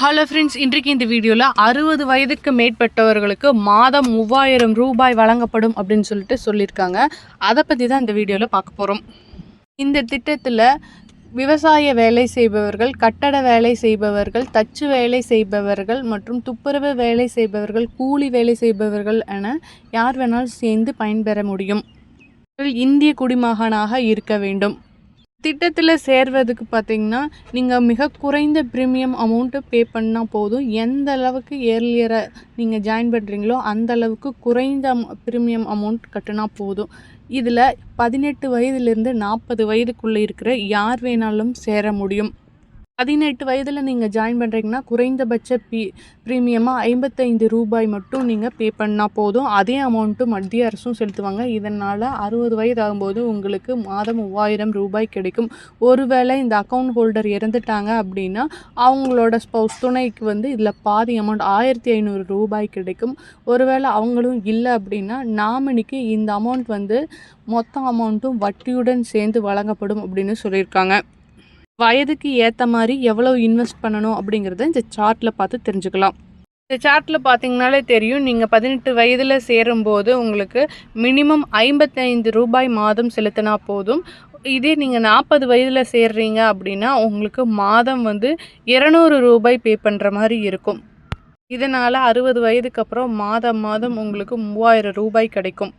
Hello friends இன்றைக்கு இந்த வீடியோவில் அறுபது வயதுக்கு மேற்பட்டவர்களுக்கு மாதம் மூவாயிரம் ரூபாய் வழங்கப்படும் அப்படின்னு சொல்லிட்டு சொல்லியிருக்காங்க. அதை பற்றி தான் இந்த வீடியோவில் பார்க்க போகிறோம் இந்த திட்டத்தில் விவசாய வேலை செய்பவர்கள் கட்டட வேலை செய்பவர்கள் தச்சு வேலை செய்பவர்கள் மற்றும் துப்புரவு வேலை செய்பவர்கள் கூலி வேலை செய்பவர்கள் என யார் வேணாலும் சேர்ந்து பயன்பெற முடியும். இந்திய குடிமகனாக இருக்க வேண்டும். திட்டத்தில் சேர்வதுக்கு பார்த்தீங்கன்னா நீங்கள் மிக குறைந்த ப்ரீமியம் அமௌண்ட்டு பே பண்ணால் போதும். எந்த அளவுக்கு ஏர்லியராக நீங்கள் ஜாயின் பண்ணுறீங்களோ அந்த அளவுக்கு குறைந்த ப்ரீமியம் அமௌண்ட் கட்டினா போதும். இதில் பதினெட்டு வயதுலேருந்து நாற்பது வயதுக்குள்ளே இருக்கிற யார் வேணாலும் சேர முடியும். பதினெட்டு வயதில் நீங்கள் ஜாயின் பண்ணுறீங்கன்னா குறைந்தபட்ச பி ப்ரீமியமாக ஐம்பத்தைந்து ரூபாய் மட்டும் நீங்கள் பே பண்ணால் போதும். அதே அமௌண்ட்டு மத்திய அரசும் செலுத்துவாங்க. இதனால் அறுபது வயது ஆகும்போது உங்களுக்கு மாதம் மூவாயிரம் ரூபாய் கிடைக்கும். ஒருவேளை இந்த அக்கௌண்ட் ஹோல்டர் இறந்துட்டாங்க அப்படின்னா அவங்களோட ஸ்பௌஸ் துணைக்கு வந்து இதில் பாதி அமௌண்ட் ஆயிரத்தி ஐநூறு ரூபாய் கிடைக்கும். ஒருவேளை அவங்களும் இல்லை அப்படின்னா நாமினிக்கு இந்த அமௌண்ட் வந்து மொத்த அமௌண்ட்டும் வட்டியுடன் சேர்ந்து வழங்கப்படும் அப்படின்னு சொல்லியிருக்காங்க. வயதுக்கு ஏற்ற மாதிரி எவ்வளோ இன்வெஸ்ட் பண்ணணும் அப்படிங்கிறத இந்த சார்ட்டில் பார்த்து தெரிஞ்சுக்கலாம். இந்த சார்ட்டில் பார்த்தீங்கனாலே தெரியும். நீங்கள் பதினெட்டு வயதில் சேரும்போது உங்களுக்கு மினிமம் ஐம்பத்தைந்து ரூபாய் மாதம் செலுத்தினா போதும். இதே நீங்கள் நாற்பது வயதில் சேர்றீங்க அப்படின்னா உங்களுக்கு மாதம் வந்து இரநூறு ரூபாய் பே பண்ணுற மாதிரி இருக்கும். இதனால் அறுபது வயதுக்கு அப்புறம் மாதம் மாதம் உங்களுக்கு மூவாயிரம் ரூபாய் கிடைக்கும்.